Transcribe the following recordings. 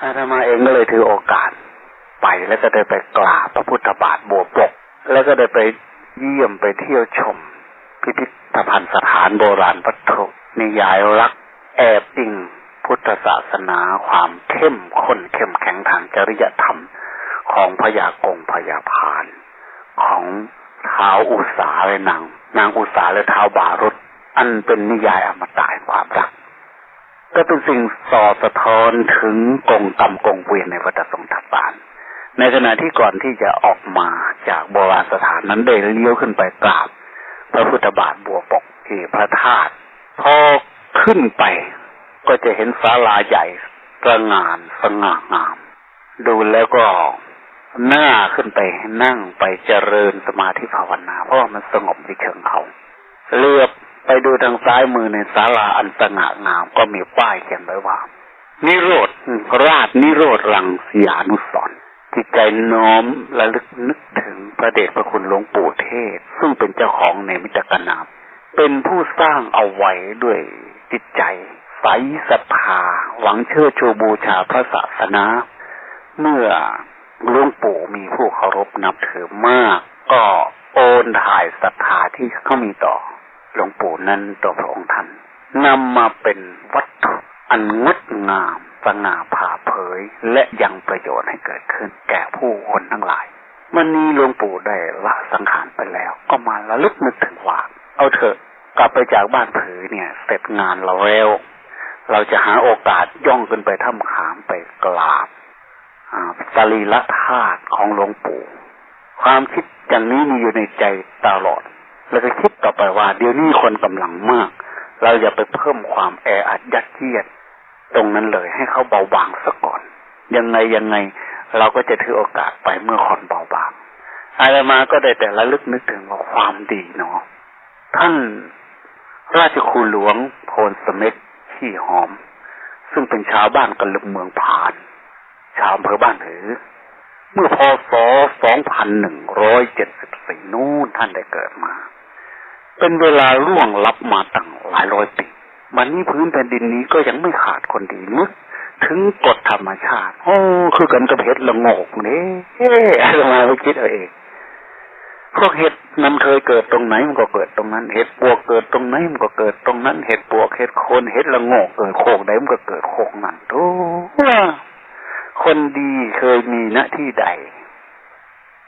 อาตมาเองก็เลยถือโอกาสไปแล้วก็ได้ไปกราบพระพุทธบาทบัวปก แล้วก็ได้ไปเยี่ยมไปเที่ยวชม พิพิธภัณฑ์สถานโบราณวัตถุนิยายรัก แอบอิงพุทธศาสนาความเข้มข้นเข้มแข็งทางจริยธรรม ของพญากงพญาพาน ของเท้าอุสาและนางนางอุสาและเท้าบารุษอันเป็นนิยายอมตะความรัก ก็เป็นสิ่งสอสะท้อนถึงกงกรรมกงเวียนในวัฏสงสารในขณะที่ก่อนที่จะออกมาจากโบราณสถานนั้นได้เลี้ยวขึ้นไปกราบ พระพุทธบาทบัวปกที่พระธาตุพอขึ้นไป ก็จะเห็นศาลาใหญ่ตระงานสง่างาม ดูแล้วก็หน้าขึ้นไปนั่งไปเจริญสมาธิภาวนา เพราะมันสงบในเชิงเขาเลือ ดูทางซ้ายมือในศาลาอันสง่างามก็มีป้ายเขียนไว้ว่า นิโรธราชนิโรธรังสยานุสรณ์จิตใจน้อมระลึกนึกถึงพระเดชพระคุณหลวงปู่เทศ ซึ่งเป็นเจ้าของในมิตรกนามเป็นผู้สร้างเอาไว้ด้วยจิตใจใสศรัทธาหวังเชื่อชูบูชาพระศาสนา เมื่อหลวงปู่มีผู้เคารพนับถือมาก ก็โอนถ่ายศรัทธาที่เขามีต่อ หลวงปู่นั้นต่อพระองค์ท่านนำมาเป็นวัตถุอันงดงามสง่าผ่าเผย และยังประโยชน์ให้เกิดขึ้น แก่ผู้คนทั้งหลายมันนี้หลวงปู่ได้ละสังขารไปแล้ว ก็มาระลึกนึกถึงว่า เอาเถอะกลับไปจากบ้านผือเนี่ย เสร็จงานเราแล้ว เราจะหาโอกาสย่องขึ้นไปถ้ำขามไปกราบสรีละธาตุของหลวงปู่ ความคิดอย่างนี้มีอยู่ในใจตลอด แล้วก็คิดต่อไปว่าเดี๋ยวนี้คนกำลังมาก เราอย่าไปเพิ่มความแออัดยัดเยียด ตรงนั้นเลยให้เขาเบาบางซะก่อน ยังไงยังไง เราก็จะถือโอกาสไปเมื่อคนเบาบางอะไรมาก็ได้แต่ละลึกนึกถึงว่าความดีเนาะท่านราชครูหลวงโพลสมิทขี้หอม ซึ่งเป็นชาวบ้านกันลึกเมืองผาน ชาวอำเภอบ้านถือ เมื่อพศ2174 นู่นท่านได้เกิดมา เป็นเวลาล่วงลับมาตั้งหลายร้อยปีมันนี้พื้นแผ่นดินนี้ก็ยังไม่ขาดคนดีนึกถึงกฎธรรมชาติ โอ้คือกันกับเห็ดละงกนี่เอ๊ะอะไรมาไปคิดเอาเองพวกเห็ดมันเคยเกิดตรงไหนมันก็เกิดตรงนั้น เห็ดปวกเกิดตรงไหนมันก็เกิดตรงนั้น เห็ดปวกเห็ดโคนเห็ดละงกเกิดโคกไหนมันก็เกิดโคกนั่นโอ้คนดีเคยมีณที่ใด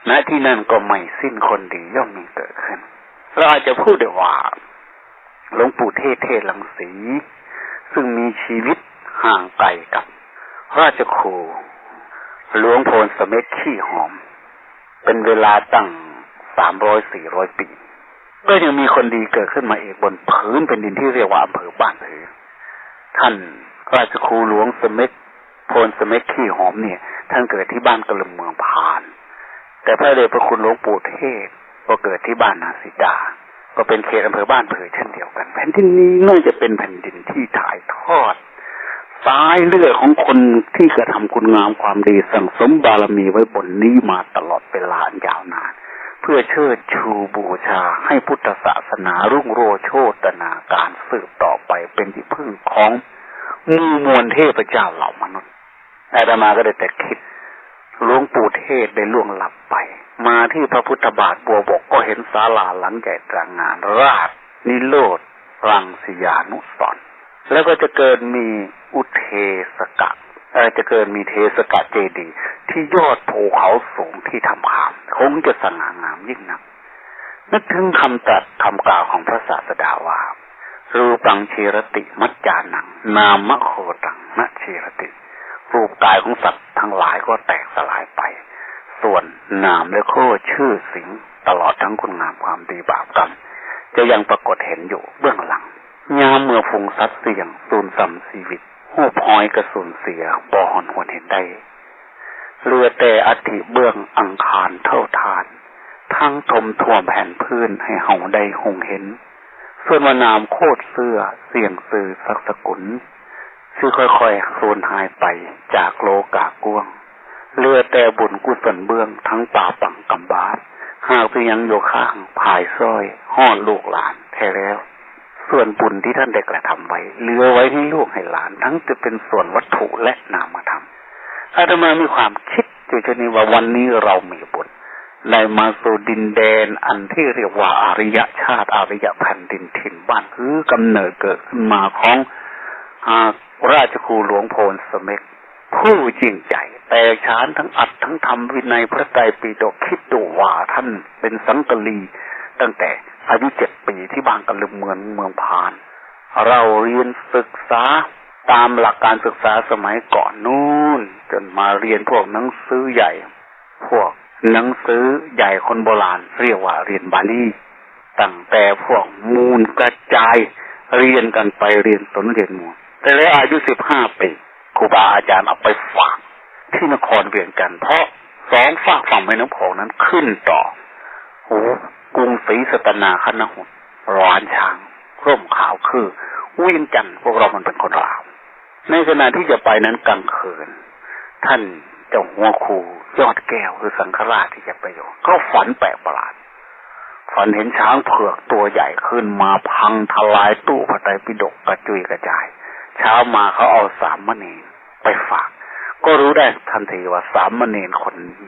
ณที่นั่นก็ไม่สิ้นคนดีย่อมมีเกิดขึ้น เราอาจจะพูดได้ว่าหลวงปู่เทศเทศลังสี ซึ่งมีชีวิตห่างไกลกับ ราชครูหลวงโพลสมเด็จขี้หอม เป็นเวลาตั้งสามร้อยสี่ร้อยปีก็ยังมีคนดีเกิดขึ้นมาเองบนพื้นเป็นดินที่เรียกว่าอำเภอบ้านผือ ท่านราชครูหลวงสมเด็จโพลสมเด็จขี้หอมเนี่ย ท่านเกิดที่บ้านกระลมเมืองพาน แต่พระเดชพระคุณหลวงปู่เทศ ก็เกิดที่บ้านนาสิดา ก็เป็นเขตอำเภอบ้านเผือเช่นเดียวกัน แผ่นดินนี้น่าจะเป็นแผ่นดินที่ถ่ายทอดสายเลือดของคนที่กระทำคุณงามความดีสั่งสมบารมีไว้บนนี้มาตลอดเวลานยาวนาน เพื่อเชิดชูบูชาให้พุทธศาสนารุ่งโรจน์โชตนาการสืบต่อไปเป็นที่พึ่งของมูมวลเทพเจ้าเหล่ามนุษย์อาตมาก็ได้แต่คิดหลวงปู่เทศได้ล่วงลับไป มาที่พระพุทธบาทบัวบกก็เห็นศาลาหลังใหญ่ตรางงาน ราช นิโรธรังสยานุสรแล้วก็จะเกิดมีอุเทสกะจะเกิดมีเทสกะเจดี ที่ยอดภูเขาสูงที่ทำขามคงจะสง่างามยิ่งนัก นึกถึงคำตรัสคำกล่าวของพระศาสดาว่ารูปังเชรติมัจจานัง นามโคตังนเชรติ รูปกายของสัตว์ทั้งหลายก็แตกสลายไป ส่วนนามและโคชื่อสิงตลอดทั้งคุณงามความดีบาปกรรมจะยังปรากฏเห็นอยู่เบื้องหลังยามเมื่อฟุงสัตว์เสียงสูญสัมชีวิตหูพอยกระสุนเสียบอหอนหวนเห็นได้เรือแต่อธิเบื้องอังคารเท่าทาน ทั้งทมท่วมแผ่นพื้นให้เฮาได้หงเห็น ส่วนวานามโคตรเสื้อเสียงสื่อสักสกุล ซึ่งค่อยๆสูญหายไปจากโลกากวง เรือแต่บุญกุศลเบื้องทั้งป่าปังกำบาสหากเพียงโยข้างภายซ้อยห่อลูกหลานแท้แล้ว ส่วนบุญที่ท่านได้กระทำไว้เหลือไว้ให้ลูกให้หลาน ทั้งจะเป็นส่วนวัตถุและนามธรรมอาตมามีความคิดอยู่ชนี้ว่าวันนี้เรามีบุญได้มาสู่ดินแดนอันที่เรียกว่าอาริยชาติอาริยแผ่นดินถิ่นบ้านคือกำเนิดเกิดขึ้นมาของอาราชครูหลวงโพนสเมกผู้จริงใจ แต่ชานทั้งอัดทั้งทำวินัยพระไตรปิฎกคิดดูว่าท่านเป็นสังกลีตั้งแต่อายุเจ็ดปีที่บางกะลึมเมืองเมืองพาน เราเรียนศึกษาตามหลักการศึกษาสมัยก่อนนู่น จนมาเรียนพวกหนังสือใหญ่ พวกหนังสือใหญ่คนโบราณเรียกว่าเรียนบาลีตั้งแต่พวกมูลกระจายเรียนกันไปเรียนสนเรียนมูลแต่แล้วอายุสิบห้าปีครูบาอาจารย์เอาไปฝาก ที่นครเวียงจันทร์เพราะสองฝากฝั่งแม่น้ำโขงนั้นขึ้นต่อโอ้กรุงศรีสตนาคณหุนร้านช้างร่มขาวคือเวียงจันทร์พวกเรามันเป็นคนลาว ในขณะที่จะไปนั้นกลางคืน ท่านเจ้าหัวครูยอดแก้วคือสังฆราชที่จะไปอยู่ก็ฝันแปลกประหลาดฝันเห็นช้างเผือกตัวใหญ่ขึ้นมาพังทลายตู้พระไตรปิฎกกระจุยกระจาย เช้ามาเขาเอาสามมณีไปฝาก ก็รู้ได้ทันทีว่าสามมณีคนนี้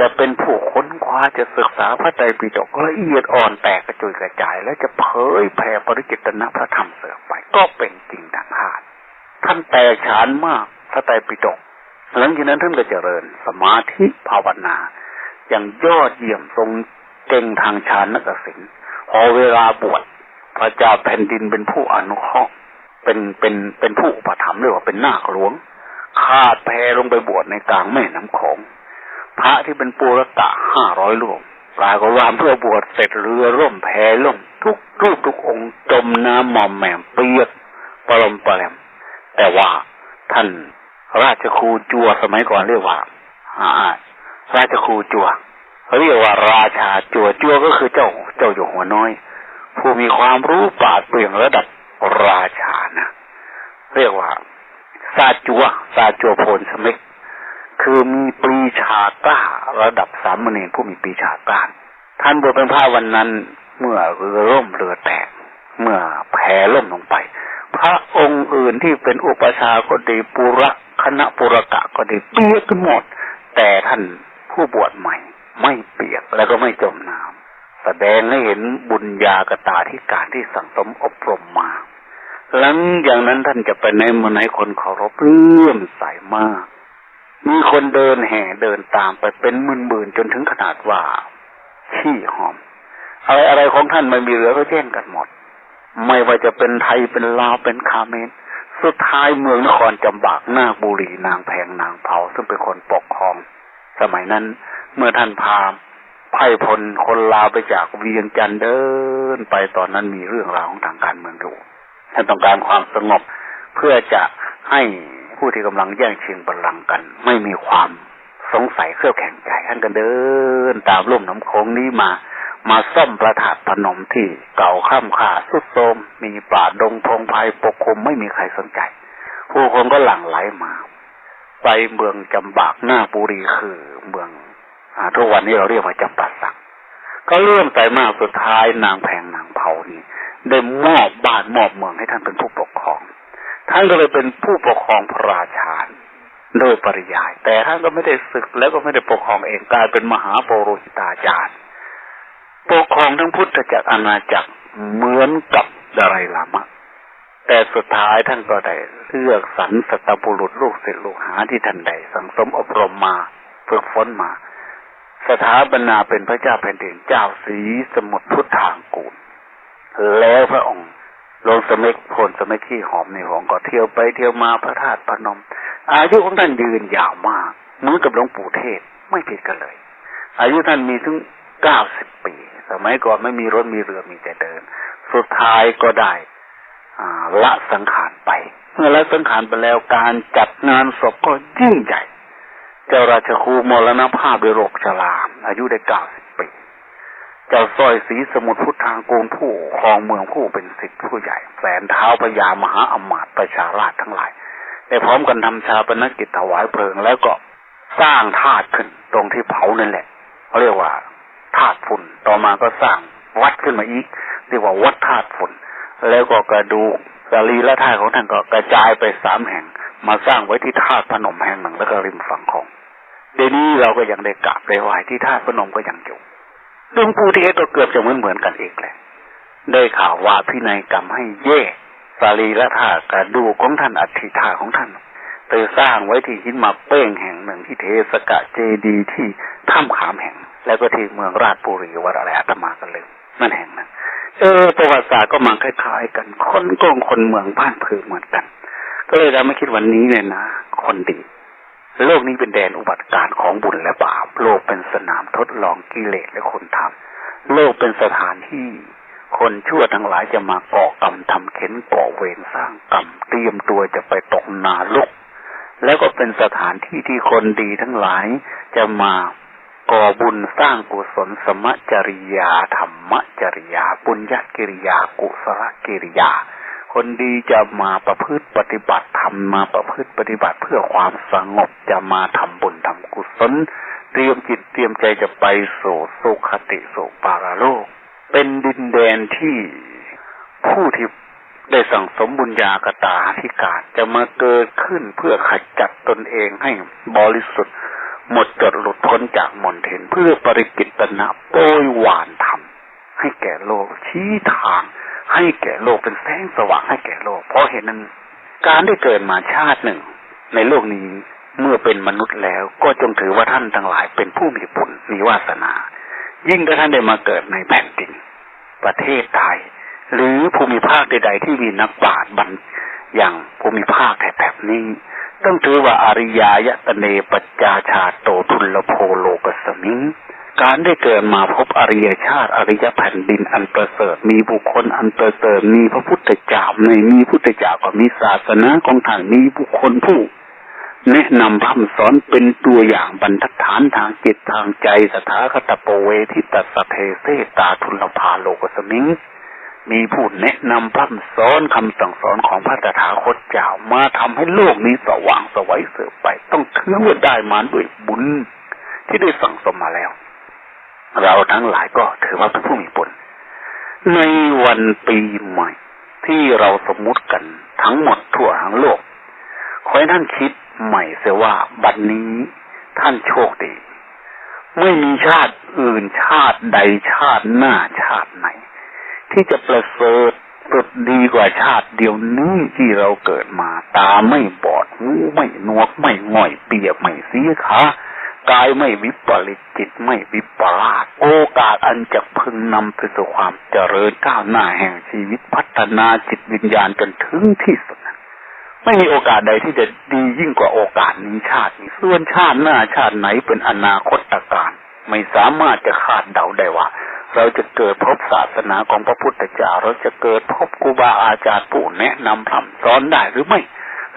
จะเป็นผู้ค้นคว้าจะศึกษาพระไตรปิฎกละเอียดอ่อนแตกกระจุยกระจาย แล้วจะเผยแผ่ปริจิตนะพระธรรมเสือไปก็เป็นจริงดังหาดท่านแตกฉานมากพระไตรปิฎกหลังจากนั้นท่านก็เจริญ สมาธิภาวนา อย่างยอดเยี่ยมทรงเก่งทางฌานนักสินพอเวลาบวชพระเจ้าแผ่นดินเป็นผู้อนุเคราะห์เป็นเป็นเป็นผู้อุปถัมภ์เรียกว่าเป็นนาคหลวง ขาดแพลงไปบวชในกลางแม่น้ำโขงพระที่เป็นปุรกะห้าร้อยลูกปลายก็วามเพื่อบวชเสร็จเรือร่มแพล่ม ทุกรูปทุกองค์จมน้ำหมอมแหมเปียกปลมปลมแต่ว่าท่านราชครูจัวสมัยก่อนเรียกว่าอาราชครูจัวเรียกว่าราชาจัวจัวก็คือเจ้าเจ้าอยู่หัวน้อย ผู้มีความรู้ปราดเปรื่องระดับราชานะเรียกว่า ซาจัวซาจัวโพนสมิกคือมีปรีชากล้าระดับสามเณรผู้มีปรีชากล้าท่านบวชเป็นพระวันนั้นเมื่อเรือล่มเรือแตก เมื่อแผ่ล่มลงไป พระองค์อื่นที่เป็นอุปชาก็ดีปุระคณะปุรกะก็ดีเปียกกันหมด แต่ท่านผู้บวชใหม่ ไม่เปียกแล้วก็ไม่จมน้ำแสดงให้เห็นบุญญากตาที่การที่สังสมอบรมมา หลังอย่างนั้นท่านจะไปในมือไหนคนเคารพเลื่อมใสมาก มีคนเดินแห่เดินตามไปเป็นหมื่นๆจนถึงขนาดว่าขี้หอม อะไรอะไรของท่านไม่มีเหลือก็แจ้งกันหมด ไม่ว่าจะเป็นไทยเป็นลาวเป็นคาเมนสุดท้ายเมืองนครจำบากนาบุรีนางแพงนางเผาซึ่งเป็นคนปกครอง สมัยนั้นเมื่อท่านพาไพ่พลคนลาวไปจากเวียงจันเดินไปตอนนั้นมีเรื่องราวของทางการเมืองอยู่ ท่านต้องการความสงบ เพื่อจะให้ผู้ที่กำลังแย่งชิงบัลลังก์กัน ไม่มีความสงสัยเครือบแข่งใจท่านก็เดิน ตามลุ่มน้ำโค้งนี้มา มาซ่อมประถาดพนมที่เก่าข้ามขาสุดโทมมีป่าดงพงไพ่ปกคลุมไม่มีใครสนใจ ผู้คนก็หลั่งไหลมาไปเมืองจำบากหน้าบุรีคือเมืองทุกวันนี้เราเรียกว่าจำปาสักก็เลื่อมใจมากสุดท้ายนางแพงนางเผานี่ ได้มอบบ้านมอบเมืองให้ท่านเป็นผู้ปกครอง ท่านก็เลยเป็นผู้ปกครองพระราชาโดยปริยาย แต่ท่านก็ไม่ได้ศึกแล้วก็ไม่ได้ปกครองเองกลายเป็นมหาโปรหิตาจารย์ ปกครองทั้งพุทธจักรอาณาจักรเหมือนกับดารายลามะ แต่สุดท้ายท่านก็ได้เลือกสรรสัตบุรุษลูกศิษย์ลูกหาที่ท่านได้สังสมอบรมมาฝึกฝนมา สถาบนาเป็นพระเจ้าแผ่นดินเจ้าสีสมุทรพุทธางกูล แล้วพระองค์ลงสมัยพลสมัยขี้หอมในห้องก็เที่ยวไปเที่ยวมาพระธาตุพนม อายุของท่านยืนยาวมากเหมือนกับหลวงปู่เทศไม่ผิดกันเลย อายุท่านมีถึงเก้าสิบปี สมัยก่อนไม่มีรถมีเรือมีแต่เดิน สุดท้ายก็ได้ละสังขารไป เมื่อละสังขารไปแล้วการจัดงานศพก็ยิ่งใหญ่ เจ้าราชครูมรณภาพด้วยโรคชราอายุได้เก้าสิบ เจ้าสร้อยสีสมุทรพุทธางโกูลผู้ครองเมืองผู้เป็นสิทธิผู้ใหญ่ แสนเท้าพญามหาอมาตย์ประชาราชทั้งหลายได้พร้อมกันทำชาปนกิจถวายเพลิงแล้วก็สร้างธาตุขึ้นตรงที่เผานั่นแหละเขาเรียกว่าธาตุฝุ่นต่อมาก็สร้างวัดขึ้นมาอีก เรียกว่าวัดธาตุฝุ่น แล้วก็กระดูกสรีละธาตุของท่านก็กระจายไปสามแห่ง มาสร้างไว้ที่ธาตุพนมแห่งหนึ่งแล้วก็ริมฝั่งของ เดี๋ยวนี้เราก็ยังได้กราบได้ไหว้ที่ธาตุพนมก็ยังอยู่ เรื่องปู่ที่ก็เกือบจะเหมือนเหมือนกันเองเลยได้ข่าวว่าพินัยกรรมให้เย่สารีละธาตุกระดูของท่านอัฐิธาของท่านไปสร้างไว้ที่หินมาเป้งแห่งหนึ่งที่เทสกะเจดีที่ถ้ำขามแห่ง แล้วก็ที่เมืองราชบุรีวัดอะไรอาตมากันเลยนั่นแห่งนั้นเออประวัติศาสตร์ก็มาคล้ายๆกัน คนโกงคนเมืองบ้านผือเหมือนกัน ก็เลยทำให้คิดวันนี้เนี่ยนะ คนดี โลกนี้เป็นแดนอุบัติการของบุญและบาป โลกเป็นสนามทดลองกิเลสและคนทำโลกเป็นสถานที่ คนชั่วทั้งหลายจะมาก่อกรรมทำเข็นก่อเวรสร้างกรรมเตรียมตัวจะไปตกนาลุก แล้วก็เป็นสถานที่ที่คนดีทั้งหลายจะมาก่อบุญสร้างกุศลสมจริยาธรรมจริยาปุญญกิริยา กุศลกิริยา คนดีจะมาประพฤติปฏิบัติธรรมมาประพฤติปฏิบัติเพื่อความสงบจะมาทำบุญทำกุศลเตรียมจิตเตรียมใจจะไปสู่สุขติสู่ปาราโลก เป็นดินแดนที่ผู้ที่ได้สั่งสมบุญญากตาธิการจะมาเกิดขึ้นเพื่อขจัดตนเองให้บริสุทธิ์ หมดจดหลุดพ้นจากมนเทนเพื่อปริกิตนะโปรยหวานธรรมให้แก่โลกชี้ทาง ให้แก่โลกเป็นแสงสว่างให้แก่โลก เพราะเห็นนั้น การได้เกิดมาชาติหนึ่ง ในโลกนี้เมื่อเป็นมนุษย์แล้วก็จงถือว่าท่านทั้งหลายเป็นผู้มีบุญมีวาสนา ยิ่งถ้าท่านได้มาเกิดในแผ่นดิน ประเทศไทย หรือภูมิภาคใด ๆ ที่มีนักปราชญ์บันอย่างภูมิภาคแถบนี้ ต้องถือว่าอริยายตเนปัจจาชาโตทุลโพโลกสมิง การได้เกิดมาพบอริยชาติอริยแผ่นดินอันประเสริฐมีบุคคลอันประเสริฐมีพระพุทธเจ้าในมีพุทธเจ้าก็มีศาสนาของท่านมีบุคคลผู้ แนะนำพำสอนเป็นตัวอย่างบรรทัดฐานทางจิตทางใจสถาคตโปเวทิตสเทเสตาทุลภาโลกสมิงมีผู้แนะนำพร่ำสอนคำสั่งสอนของพระตถาคตเจ้ามาทำให้โลกนี้สว่างสวัยเสือไป ต้องถือว่าได้มาด้วยบุญที่ได้สั่งสมมาแล้ว เราทั้งหลายก็ถือว่าเป็นผู้มีบุญในวันปีใหม่ที่เราสมมุติกันทั้งหมดทั่วทั้งโลก ขอให้ท่านคิดใหม่เสียว่าบัดนนี้ท่านโชคดี ไม่มีชาติอื่นชาติใดชาติหน้าชาติไหน ที่จะประเสริฐสุดดีกว่าชาติเดียวนี้ที่เราเกิดมา ตาไม่บอดหูไม่นวกไม่ง่อยเปียกไม่เสียขา กายไม่วิปริตจิตไม่วิปลาสโอกาสอันจะพึงนำไปสู่ความเจริญก้าวหน้าแห่งชีวิตพัฒนาจิตวิญญาณจนถึงที่สุดไม่มีโอกาสใดที่จะดียิ่งกว่าโอกาสนี้ชาตินี้ส่วนชาติหน้าชาติไหนเป็นอนาคตการ ไม่สามารถจะคาดเดาได้ว่า เราจะเกิดพบศาสนาของพระพุทธเจ้าเราจะเกิดพบครูบาอาจารย์ผู้แนะนำคำสอนได้หรือไม่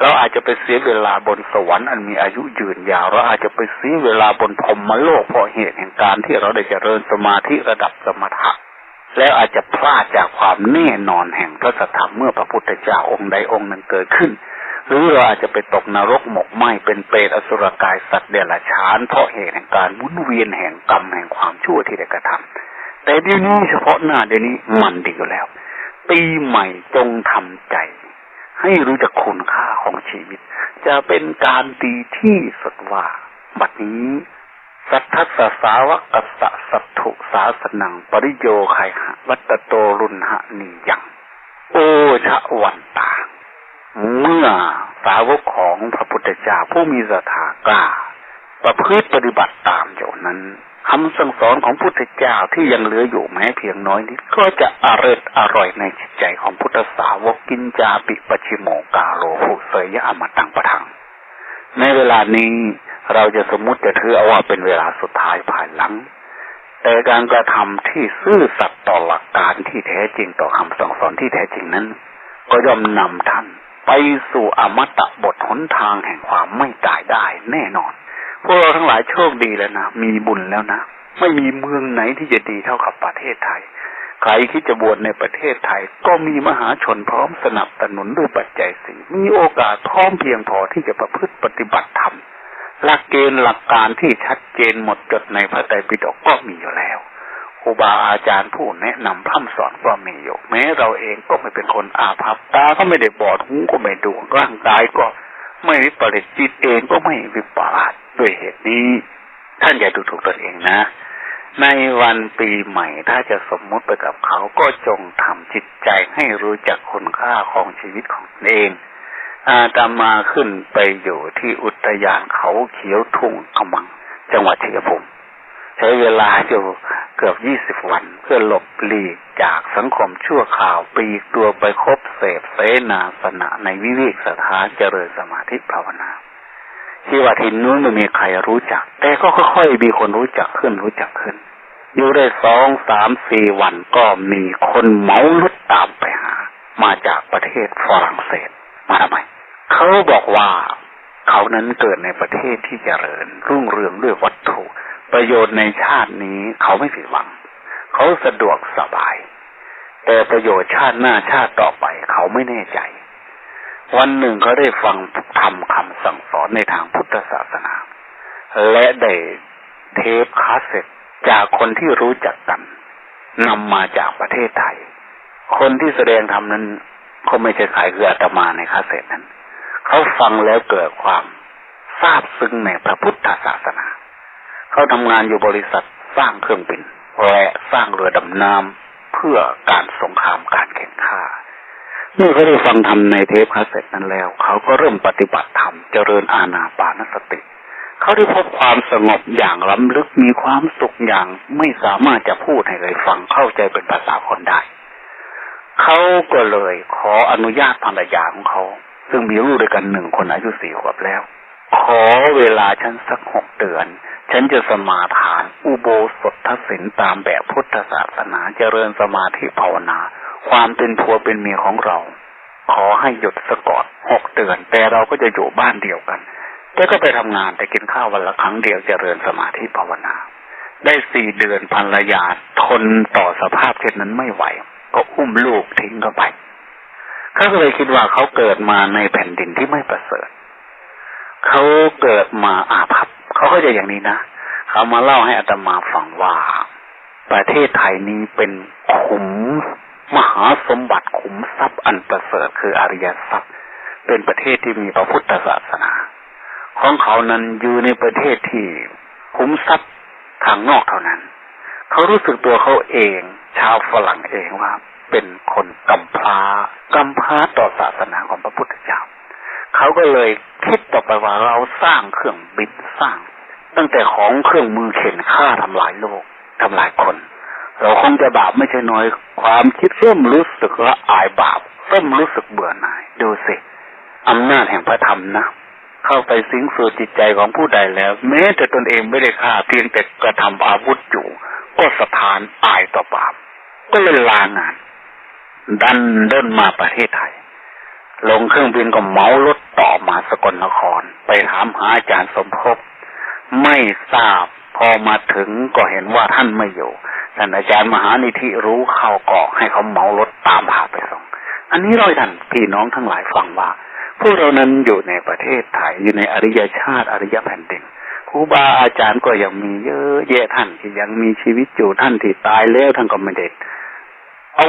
เราอาจจะไปเสียเวลาบนสวรรค์อันมีอายุยืนยาว เราอาจจะไปเสียเวลาบนพรมมโลกเพราะเหตุแห่งการที่เราได้เจริญสมาธิระดับสมถะแล้วอาจจะพลาดจากความแน่นอนแห่งพระสัทธรรมเมื่อพระพุทธเจ้าองค์ใดองค์หนึ่งเกิดขึ้น หรือเราอาจจะไปตกนรกหมกไหมเป็นเปรตอสุรกายสัตว์เดรัจฉานเพราะเหตุแห่งการวุ่นเวียนแห่งกรรมแห่งความชั่วที่ได้กระทำแต่เดี๋ยวนี้เฉพาะหน้าเดี๋ยวนี้มันดีอยู่แล้ว ปีใหม่จงทำใจ ให้รู้จักคุณค่าของชีวิต จะเป็นการดีที่สุดว่า บัดนี้ สัทธสสาวกัสสะสัตถุสาสนัง ปริโยไคหะวัตโตรุณหะนียัง โอชะวันตาเมื่อสาวกของพระพุทธเจ้าผู้มีศรัทธากล้าประพฤติปฏิบัติตามอยู่นั้น คำสั่งสอนของพุทธเจ้าที่ยังเหลืออยู่แม้เพียงน้อยนิดก็จะอร่อยอร่อยในจิตใจของพุทธสาวกกินจาปิปชิโมกาโลหุเสยยะอมตังประทัง ในเวลานี้เราจะสมมุติจะถือเอาว่าเป็นเวลาสุดท้ายภายหลัง แต่การกระทำที่ซื่อสัตย์ต่อหลักการที่แท้จริงต่อคำสั่งสอนที่แท้จริงนั้น ก็ย่อมนำท่านไปสู่อมตะบทหนทางแห่งความไม่ตายได้แน่นอน พวกเราทั้งหลายโชคดีแล้วนะ มีบุญแล้วนะ ไม่มีเมืองไหนที่จะดีเท่ากับประเทศไทย ใครที่จะบวชในประเทศไทย ก็มีมหาชนพร้อมสนับสนุนด้วยปัจจัยสี่มีโอกาสพร้อมเพียงพอที่จะประพฤติปฏิบัติธรรมหลักเกณฑ์หลักการที่ชัดเจนหมดจดในพระไตรปิฎกก็มีอยู่แล้วครูบาอาจารย์ผู้แนะนำพร่ำสอนก็มีอยู่แม้เราเองก็ไม่เป็นคนอาภัพตาก็ไม่ได้บอดหูก็ไม่ดูร่างกายก็ไม่วิปริตจิตเองก็ไม่วิปลาส ด้วยเหตุนี้ ท่านอย่าดูถูกตนเองนะ ในวันปีใหม่ถ้าจะสมมุติไปกับเขาก็จงทำจิตใจให้รู้จักคุณค่าของชีวิตของตนเอง อาตมาขึ้นไปอยู่ที่อุทยานเขาเขียวทุ่งขมัง จังหวัดชัยภูมิใช้เวลาอยู่เกือบยี่สิบวัน เพื่อหลบหลีกจากสังคมชั่วข่าวปีกตัวไปคบเสพเสนาสนะในวิเวกสถานเจริญสมาธิภาวนา ที่ว่าทินนู้นไม่มีใครรู้จัก แต่ก็ค่อยๆมีคนรู้จักขึ้นรู้จักขึ้น อยู่ได้สองสามสี่วันก็มีคนเมารถตามไปหา มาจากประเทศฝรั่งเศสมาทำไมเขาบอกว่าเขานั้นเกิดในประเทศที่เจริญ รุ่งเรืองด้วยวัตถุ ประโยชน์ในชาตินี้เขาไม่ผิดหวัง เขาสะดวกสบาย แต่ประโยชน์ชาติหน้าชาติต่อไปเขาไม่แน่ใจ วันหนึ่งเขาได้ฟังทำคำสั่งสอนในทางพุทธศาสนา และได้เทปคาสเซ็ตจากคนที่รู้จักกันนำมาจากประเทศไทย คนที่แสดงธรรมนั้นเขาไม่ใช่ใครคืออาตมาในคาสเซ็ตนั้น เขาฟังแล้วเกิดความทราบซึ้งในพระพุทธศาสนา เขาทำงานอยู่บริษัทสร้างเครื่องบินและสร้างเรือดำน้ำเพื่อการสงครามการแข่งข้า เมื่อเขาได้ฟังธรรมในเทปคาสเซ็ตนั้นแล้ว เขาก็เริ่มปฏิบัติธรรมเจริญอาณาปานสติ เขาได้พบความสงบอย่างล้ำลึกมีความสุขอย่างไม่สามารถจะพูดให้ใครฟังเข้าใจเป็นภาษาคนได้เขาก็เลยขออนุญาตภรรยาของเขา ซึ่งมีลูกด้วยกันหนึ่งคนอายุสี่ขวบแล้ว ขอเวลาฉันสักหกเดือน ฉันจะสมาทาน อุโบสถทศินตามแบบพุทธศาสนาเจริญสมาธิภาวนา ความเป็นผัวเป็นเมียของเรา ขอให้หยุดสะกดหกเดือน แต่เราก็จะอยู่บ้านเดียวกันแต่ก็ไปทำงานแต่กินข้าววันละครั้งเดียวเจริญสมาธิภาวนา ได้สี่เดือนภรรยาทนต่อสภาพเช่นนั้นไม่ไหว ก็อุ้มลูกทิ้งเขาไปเขาก็เลยคิดว่าเขาเกิดมาในแผ่นดินที่ไม่ประเสริฐเขาเกิดมาอาภัพเขาก็จะอย่างนี้นะเขามาเล่าให้อาตมาฟังว่า ประเทศไทยนี้เป็นขุม มหาสมบัติขุมทรัพย์อันประเสริฐคืออริยทรัพย์ เป็นประเทศที่มีพระพุทธศาสนา ของเขานั้นอยู่ในประเทศที่ขุมทรัพย์ทางนอกเท่านั้น เขารู้สึกตัวเขาเอง ชาวฝรั่งเองว่า เป็นคนกำพร้ากำพร้าต่อศาสนาของพระพุทธเจ้า เขาก็เลยคิดต่อไปว่าเราสร้างเครื่องบินสร้าง ตั้งแต่ของเครื่องมือเข็นฆ่าทำลายโลกทำลายคน เราคงจะบาปไม่ใช่น้อย ความคิดเริ่มรู้สึกละอายบาปเริ่มรู้สึกเบื่อหน่าย ดูสิอำนาจแห่งพระธรรมนะ เข้าไปสิงสู่จิตใจของผู้ใดแล้ว แม้แต่ตนเองไม่ได้ฆ่าเพียงแต่กระทำอาวุธอยู่ ก็สถานอายต่อบาป ก็เลยลางาน ดันเดินมาประเทศไทย ลงเครื่องบินก็เมารถต่อมาสกลนคร ไปถามหาอาจารย์สมภพไม่ทราบพอมาถึงก็เห็นว่าท่านไม่อยู่ ท่านอาจารย์มหานิธิรู้เข้าก็ให้เขาเมารถตามพาไปส่ง อันนี้เราท่านพี่น้องทั้งหลายฟังว่า พวกเรานั้นอยู่ในประเทศไทยอยู่ในอริยชาติอริยแผ่นดินครูบาอาจารย์ก็ยังมีเยอะแยะท่านที่ยังมีชีวิตอยู่ท่านที่ตายแล้วท่านก็ไม่เด็ดเอา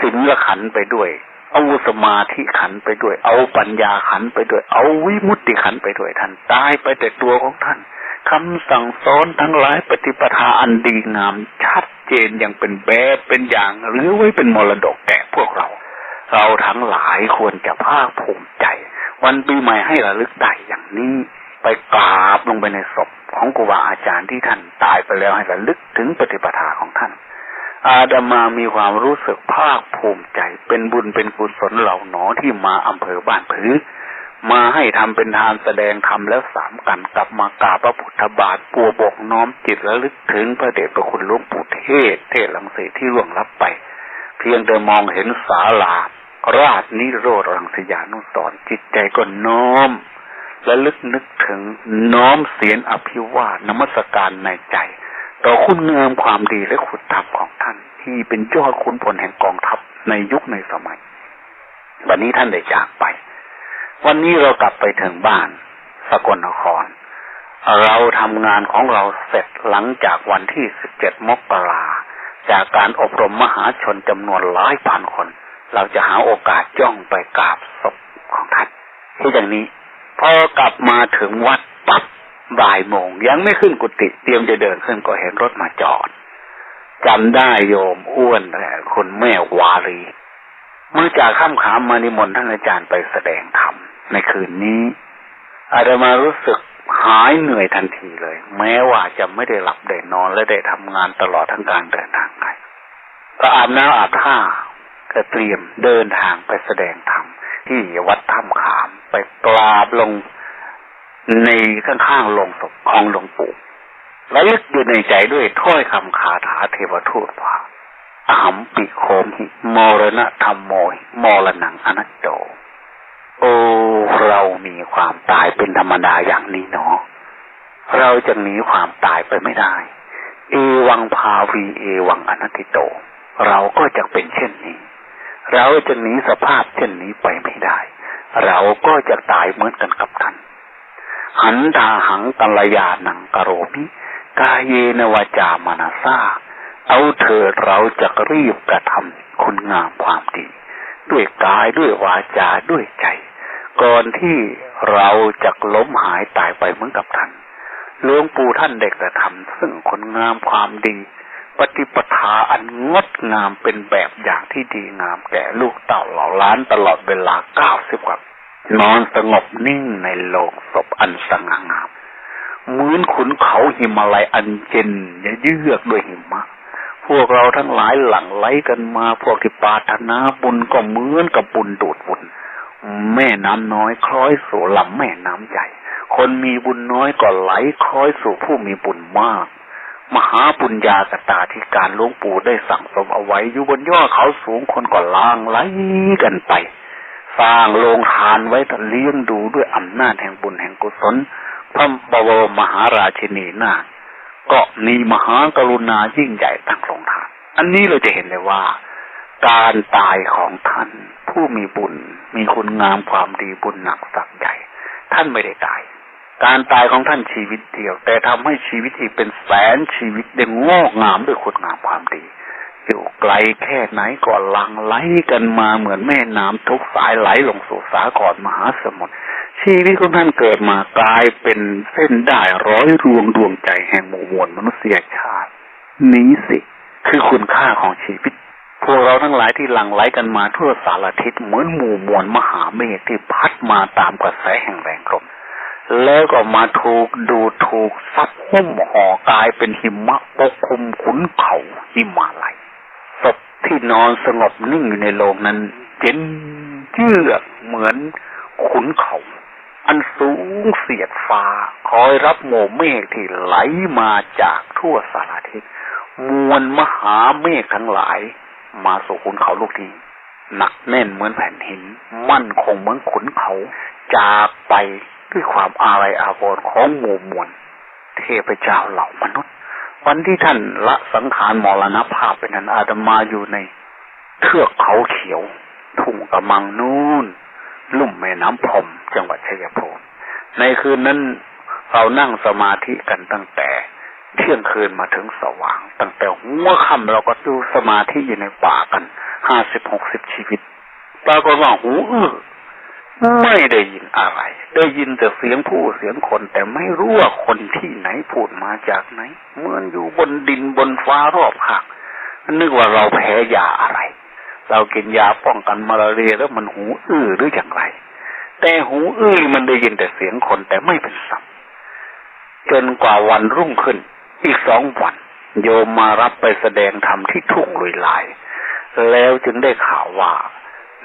ศีลขันไปด้วย เอาสมาธิขันไปด้วย เอาปัญญาขันไปด้วย เอาวิมุตติขันไปด้วยท่านตายไปแต่ตัวของท่านคำสั่งสอนทั้งหลายปฏิปทาอันดีงาม เจนย่างเป็นแบบเป็นอย่างหรือไว้เป็นมรดกแก่พวกเรา เราทั้งหลายควรจะภาคภูมิใจ วันปีใหม่ให้ระลึกได้อย่างนี้ ไปกราบลงไปในศพของครูบาอาจารย์ที่ท่านตายไปแล้วให้ระลึกถึงปฏิปทาของท่าน อาดามามีความรู้สึกภาคภูมิใจ เป็นบุญเป็นกุศลเหล่าหนอที่มาอำเภอบ้านผือ มาให้ทำเป็นทานแสดงธรรมแล้วสามกันกลับมากราบพระพุทธบาทปัวบกน้อมจิตระลึกถึงพระเดชพระคุณหลวงปู่เทศ เทศลังสีที่ล่วงลับไป เพียงแต่มองเห็นศาลา ราชนิโรธรังสยานุสรณ์จิตใจก็น้อม และลึกนึกถึงน้อมเสียงอภิวาทนมัสการในใจ ต่อคุณงามความดีและคุณธรรมของท่าน ที่เป็นยอดคุณผลแห่งกองทัพในยุคในสมัย วันนี้ท่านได้จากไป วันนี้เรากลับไปถึงบ้าน สกลนคร เราทำงานของเราเสร็จหลังจากวันที่ 17 มกราจากการอบรมมหาชนจำนวนหลายพันคน เราจะหาโอกาสจ้องไปกราบศพของท่านที่อย่างนี้ พอกลับมาถึงวัดปับบ่ายโมงยังไม่ขึ้นกุฏิเตรียมจะเดินขึ้นก็เห็นรถมาจอดจำได้โยมอ้วนแต่คนแม่วารี เมื่อจากข้ามขามมานิมนต์ท่านอาจารย์ไปแสดงธรรม ในคืนนี้ อาตมารู้สึกหายเหนื่อยทันทีเลย แม้ว่าจะไม่ได้หลับได้นอนและได้ทำงานตลอดทั้งการเดินทางไปก็อาบน้ำอาบท่าก็เตรียมเดินทางไปแสดงธรรมที่วัดถ้ำขามไปกราบลงในข้างๆลงศพของหลวงปู่และลึกอยู่ในใจด้วยถ้อยคำคาถาเทวทูตว่าอหัมปิโคมหิมรณะธรรมโมหิมรณังอนัตโต โอ้เรามีความตายเป็นธรรมดาอย่างนี้เนาะเราจะหนีความตายไปไม่ได้ เอวังภาวีเอวังอนัตติโต เราก็จะเป็นเช่นนี้ เราจะหนีสภาพเช่นนี้ไปไม่ได้ เราก็จะตายเหมือนกันกับท่านหันตาหังกัลยานังกโรมิกายเยนวาจามานาซาเอาเถิดเราจะรีบกระทำคุณงามความดี ด้วยกายด้วยวาจาด้วยใจ ก่อนที่เราจะล้มหายตายไปเหมือนกับท่านหลวงปู่ท่านเด็กกระทำซึ่งคุณงามความดี ปฏิปทาอันงดงามเป็นแบบอย่างที่ดีงามแก่ลูกเต่าเหล่าล้านตลอดเวลาเก้าสิบกว่านอนสงบนิ่งในโลกศพอันสง่างามเหมือนขุนเขาหิมาลัยอันเจนเยือกด้วยหิมะ พวกเราทั้งหลายหลั่งไหลกันมา พวกที่ปาถนาบุญก็เหมือนกับบุญดูดบุญ แม่น้ำน้อยคล้อยสู่ลำแม่น้ำใหญ่ คนมีบุญน้อยก็ไหลคล้อยสู่ผู้มีบุญมาก มหาปุญญากตาที่การหลวงปู่ได้สั่งสมเอาไว้อยู่บนยอดเขาสูงคนก็ล่างไหลกันไป สร้างโรงทานไว้ตเลี้ยงดูด้วยอำนาจแห่งบุญแห่งกุศลพระบวรมหาราชินีนา ก็มีมหากรุณายิ่งใหญ่ตั้งโรงทาน อันนี้เราจะเห็นเลยว่า การตายของท่านผู้มีบุญ มีคุณงามความดีบุญหนักสักใหญ่ ท่านไม่ได้ตาย การตายของท่านชีวิตเดียว แต่ทำให้ชีวิตอีกเป็นแสนชีวิตได้งอกงามด้วยคุณงามความดี อยู่ไกลแค่ไหนก็ลังไหลกันมาเหมือนแม่น้ำทุกสายไหลลงสู่สากรมหาสมุทรชีวิตของท่านเกิดมากลายเป็นเส้นได้ร้อยรวงดวงใจแห่งหมู่มวลมนุษยชาติ นี้สิคือคุณค่าของชีวิต พวกเราทั้งหลายที่หลั่งไหลกันมาทั่วสารทิศเหมือนหมู่มวลมหาเมฆที่พัดมาตามกระแสแห่งแรงลมแล้วก็มาถูกดูถูกซับหุ้มห่อกลายเป็นหิมะปกคลุมขุนเขาหิมาลัย ที่นอนสงบนิ่งอยู่ในโลงนั้นเย็นเจือกเหมือนขุนเขา อันสูงเสียดฟ้า คอยรับโมเมฆที่ไหลมาจากทั่วสารทิศมวลมหาเมฆทั้งหลาย มาสู่ขุนเขาลูกนี้หนักแน่นเหมือนแผ่นหิน มั่นคงเหมือนขุนเขาจากไปด้วยความอาลัยอาวรณ์ของหมู่มวลเทพเจ้าเหล่ามนุษย์ วันที่ท่านละสังขารมรณภาพเป็นนั้น อาตมาอยู่ในเทือกเขาเขียว ทุ่งกระมังนู่นลุ่มแม่น้ำพรมจังหวัดชัยภูมิในคืนนั้นเรานั่งสมาธิกันตั้งแต่เที่ยงคืนมาถึงสว่าง ตั้งแต่หัวค่ำเราก็ดูสมาธิอยู่ในป่ากันห้าสิบหกสิบชีวิตปรากฏว่าหูอื้อ ไม่ได้ยินอะไร ได้ยินแต่เสียงผู้เสียงคน แต่ไม่รู้ว่าคนที่ไหนพูดมาจากไหน เหมือนอยู่บนดินบนฟ้ารอบข้างนึกว่าเราแพ้ยาอะไร เรากินยาป้องกันมาลาเรียแล้วมันหูอื้อหรืออย่างไร แต่หูอื้อมันได้ยินแต่เสียงคนแต่ไม่เป็นสัมจนกว่าวันรุ่งขึ้น อีกสองวัน โยมมารับไปแสดงธรรมที่ทุ่งลุยลาย แล้วจึงได้ข่าวว่า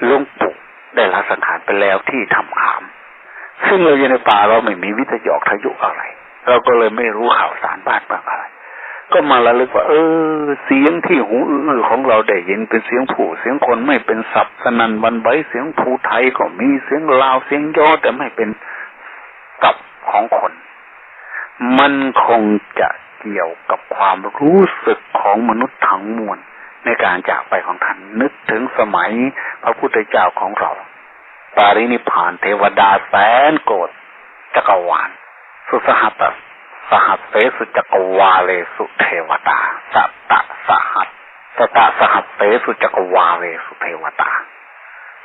ลุงปู่ ได้ละสังขารไปแล้วที่ทำขาม ซึ่งเราอยู่ในป่าเราไม่มีวิทยุทยุอะไร เราก็เลยไม่รู้ข่าวสารบ้านบางอะไร ก็มาละลึกว่า เออ เสียงที่หูอื้อของเราได้ยินเป็นเสียงผู้เสียงคนไม่เป็นสับสนันวันไว้เสียงผู้ไทยก็มีเสียงลาวเสียงย่อแต่ไม่เป็นกับของคน มันคงจะเกี่ยวกับความรู้สึกของมนุษย์ทั้งมวล ในการจากไปของท่านนึกถึงสมัยพระพุทธเจ้าของเรา ปารินิพานเทวดาแสนโกรธจักรวาล สุสหัตสหัสเสสุจักรวาเลสุเทวดาสัตตสหัสสตสหัสเสสุจักรวาเลสุเทวดา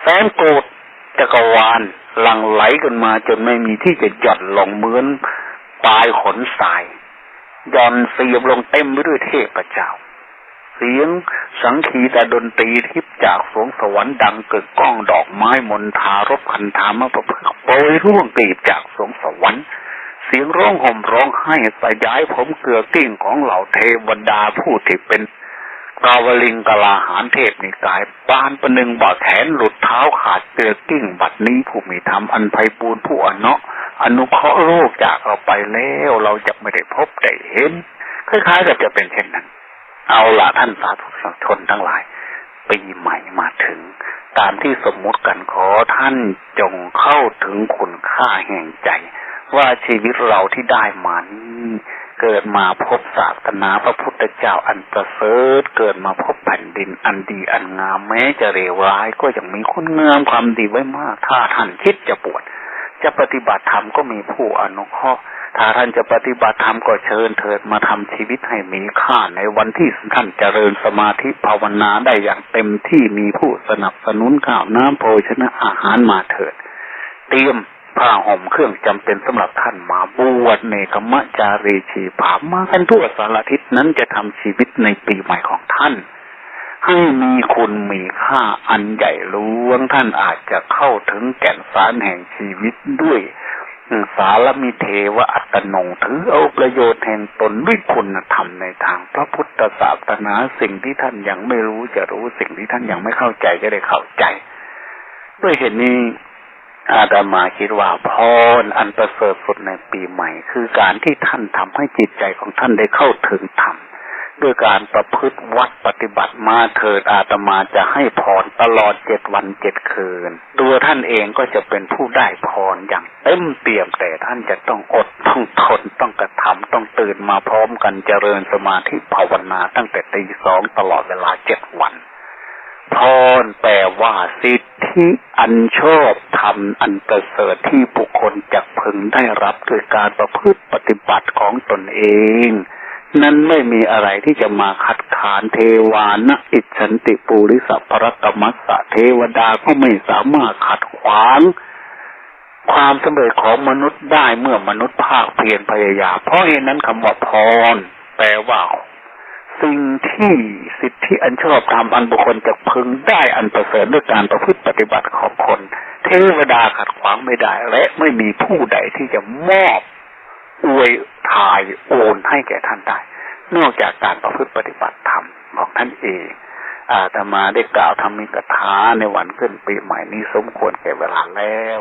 แสนโกรธจักรวาลหลั่งไหลกันมาจนไม่มีที่จะหย่อนลงเหมือนปลายขนสายย่อนเสียบลงเต็มไปด้วยเทพเจ้า เสียง สังคีแต่ดนตรีทิพจากสวงสวรรค์ดังเกิดก้องดอกไม้มนทารบคันธามาประพฤกโปรยร่วงกรีดจากสวงสวรรค์เสียงร้องห่มร้องไห้สยายผมเกลือกิ้งของเหล่าเทวดาผู้ที่เป็นกาวลิงกลาหารเทพนิกายปานประหนึ่งบาดแขนหลุดเท้าขาดเกลือกิ้งบัดนี้ผู้มีธรรมอันไพบูรณ์ผู้อเนาะอนุเคราะห์โลกจากเราไปแล้วเราจะไม่ได้พบได้เห็นคล้ายๆกับจะเป็นเช่นนั้น เอาละท่านสาธุชนทั้งหลาย ปีใหม่มาถึง ตามที่สมมุติกันขอท่านจงเข้าถึงคุณค่าแห่งใจ ว่าชีวิตเราที่ได้มานี้เกิดมาพบศาสนาพระพุทธเจ้าอันประเสริฐเกิดมาพบแผ่นดินอันดีอันงามแม้จะเลวร้ายก็ยังมีคุณงามความดีไว้มาก ถ้าท่านคิดจะบวช จะปฏิบัติธรรมก็มีผู้อนุเคราะห์ถ้าท่านจะปฏิบัติธรรมก็เชิญเถิดมาทำชีวิตให้มีค่าในวันที่ท่านเจริญสมาธิภาวนาได้อย่างเต็มที่มีผู้สนับสนุนข้าวน้ำโภชนะอาหารมาเถิด เตรียมผ้าห่มเครื่องจำเป็นสำหรับท่านมาบวชเนกมะจารีชีผามากันทั่วสารทิศนั้นจะทำชีวิตในปีใหม่ของท่าน ให้มีคุณมีค่าอันใหญ่หลวงท่านอาจจะเข้าถึงแก่นสารแห่งชีวิตด้วยสารมิเทวะอัตโนงถือเอาประโยชน์แห่งตนด้วยคุณธรรมในทางพระพุทธศาสนาสิ่งที่ท่านยังไม่รู้จะรู้สิ่งที่ท่านยังไม่เข้าใจจะได้เข้าใจ ด้วยเหตุนี้อาตมาคิดว่าพรอันประเสริฐสุดในปีใหม่ คือการที่ท่านทำให้จิตใจของท่านได้เข้าถึงธรรม ด้วยการประพฤติวัดปฏิบัติมาเถิดอาตมาจะให้พรตลอดเจ็ดวันเจ็ดคืน ตัวท่านเองก็จะเป็นผู้ได้พรอย่างเต็มเปี่ยมแต่ท่านจะต้องอดต้องทนต้องกระทำต้องตื่นมาพร้อมกันเจริญสมาธิภาวนาตั้งแต่ตีสองตลอดเวลาเจ็ดวันพรแปลว่าสิทธิอันชอบธรรมอันประเสริฐที่บุคคลจะพึงได้รับด้วยการประพฤติปฏิบัติของตนเอง นั้นไม่มีอะไรที่จะมาคัดค้านเทวานะอิฉันติปูริสัพพรกมัสสะเทวดาก็ไม่สามารถขัดขวาง ความสำเร็จของมนุษย์ได้เมื่อมนุษย์ภาคเพียรพยายามเพราะเหตุนั้นคำว่าพรแปลว่าสิ่งที่สิทธิอันชอบทำอันบุคคลจะพึงได้อันประเสริฐด้วยการประพฤติปฏิบัติของคน เทวดาขัดขวางไม่ได้และไม่มีผู้ใดที่จะมอบ อวยทายโอนให้แก่ท่านได้ นอกจากการประพฤติปฏิบัติธรรมของท่านเองอาตมาได้กล่าวทำมิกถาในวันขึ้นปีใหม่นี้สมควรแก่เวลาแล้ว